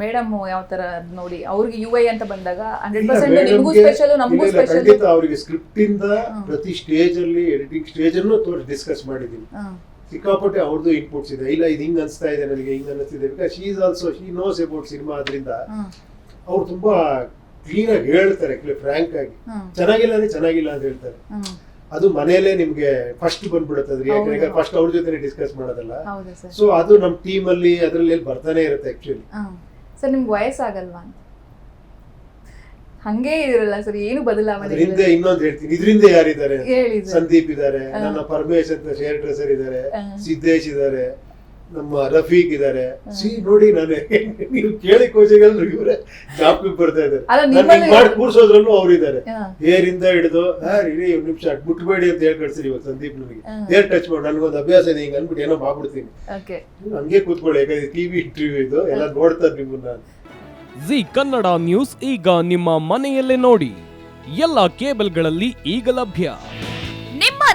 Madam ಯಾವ ತರ ನೋಡಿ ಅವ್ರಿಗೆ ಯು ಐ ಅಂತ ಬಂದಾಗ ಹಂಡ್ರೆಡ್ ಪರ್ಸೆಂಟ್ ನಿಮಗೂ ಸ್ಪೆಷಲ್ ನಮಗೂ ಸ್ಪೆಷಲ್ ಖಂಡಿತ ಅವರಿಗೆ ಸ್ಕ್ರಿಪ್ಟ್ ಇಂದ ಪ್ರತಿ ಸ್ಟೇಜ್ ಅಲ್ಲಿ ಎಡಿಟಿಂಗ್ ಸ್ಟೇಜ್ ಅನ್ನು ತೋರಿಸಿ ಡಿಸ್ಕಸ್ ಮಾಡಿದ್ದೀನಿ. ಸಿಕ್ಕಾಪಟ್ಟೆ ಅವ್ರದ್ದು ಇನ್ಪುಟ್ಸ್ ಇದೆ. ಇಲ್ಲ ಇದು ಹಿಂಗ್ ಅನ್ಸ್ತಾ ಇದೆ ನನಗೆ ಹಿಂಗ್ ಅನಿಸ್ತಿದೆ. Because she is also she knows about cinema ಅದರಿಂದ ಅವ್ರು ತುಂಬಾ ಕ್ಲೀನ್ ಆಗಿ ಹೇಳ್ತಾರೆ ಫ್ರಾಂಕ್ ಆಗಿ. ಚೆನ್ನಾಗಿಲ್ಲ ಅಂದ್ರೆ ಚೆನ್ನಾಗಿಲ್ಲ ಅಂತ ಹೇಳ್ತಾರೆ. ಅದು ಮನೆಯಲ್ಲೇ ನಿಮ್ಗೆ ಫಸ್ಟ್ ಬಂದ್ಬಿಡುತ್ತೆ ಅದ್ರ ಯಾಕಂದ್ರೆ ಫಸ್ಟ್ ಅವ್ರ ಜೊತೆ ಡಿಸ್ಕಸ್ ಮಾಡೋದಲ್ಲ. ಸೊ ಅದು ನಮ್ ಟೀಮ್ ಅಲ್ಲಿ ಅದ್ರಲ್ಲಿ ಬರ್ತಾನೆ ಇರುತ್ತೆ ಆಕ್ಚುಲಿ ಸರ್ ನಿಮ್ಗೆ ವಯಸ್ಸಾಗಲ್ವಾ ಅಂತ. ಹಂಗೆ ಇದ್ರಲ್ಲ ಸರ್ ಏನು ಬದಲಾವಣೆ ಇದ್ರಿಂದ. ಇನ್ನೊಂದು ಹೇಳ್ತೀನಿ. ಇದ್ರಿಂದ ಯಾರಿದ್ದಾರೆ? ಹೇಳಿ ಸಂದೀಪ್ ಇದ್ದಾರೆ ನನ್ನ ಪರಮೇಶ್ ಅಂತ ಶೇರ್ ಡ್ರೆಸರ್ ಇದ್ದಾರೆ ಸಿದ್ದೇಶ್ ಇದ್ದಾರೆ. ನಮ್ಮ ರಫೀಕ್ ಇದ್ದಾರೆ ಸಿ ನೋಡಿ ನಾನು. ನೀವು ಕೇಳಿ ಕೋಚೆಗಳು ಇವರೇ. ಜಾಬ್ ಬರ್ತಾ ಇದ್ದಾರೆ. ಮಾಡಿ ಕೂರ್ಸೋದ್ರಲ್ಲೂ ಅವ್ರು ಇದ್ದಾರೆ ಏರಿಂದ ಹಿಡಿದು ಇಡೀ ಒಂದು ನಿಮಿಷ ಮುಟ್ಬೇಡಿ ಅಂತ ಹೇಳಿ ಕಳ್ಸಿರಿ ಇವತ್ತು ಸಂದೀಪ್ ನನಗೆ ಏರ್ ಹೇರ್ ಟಚ್ ಮಾಡಿ ನನಗೊಂದು ಅಭ್ಯಾಸ ಇದೆ ಹಿಂಗ್ ಅನ್ಬಿಟ್ಟು ಏನೋ ಬಾಬಿಡ್ತೀನಿ ಹಂಗೆ ಕೂತ್ಕೊಳ್ಳಿ ಯಾಕಂದ್ರೆ ಟಿವಿ ಇಂಟರ್ವ್ಯೂ ಇದು ಎಲ್ಲ ನೋಡ್ತಾರೆ ನಿಮ್ಮನ್ನ. ಜಿ ಕನ್ನಡ ನ್ಯೂಸ್ ಈಗ ನಿಮ್ಮ ಮನೆಯಲ್ಲೇ ನೋಡಿ. ಎಲ್ಲ ಕೇಬಲ್ಗಳಲ್ಲಿ ಈಗ ಲಭ್ಯ.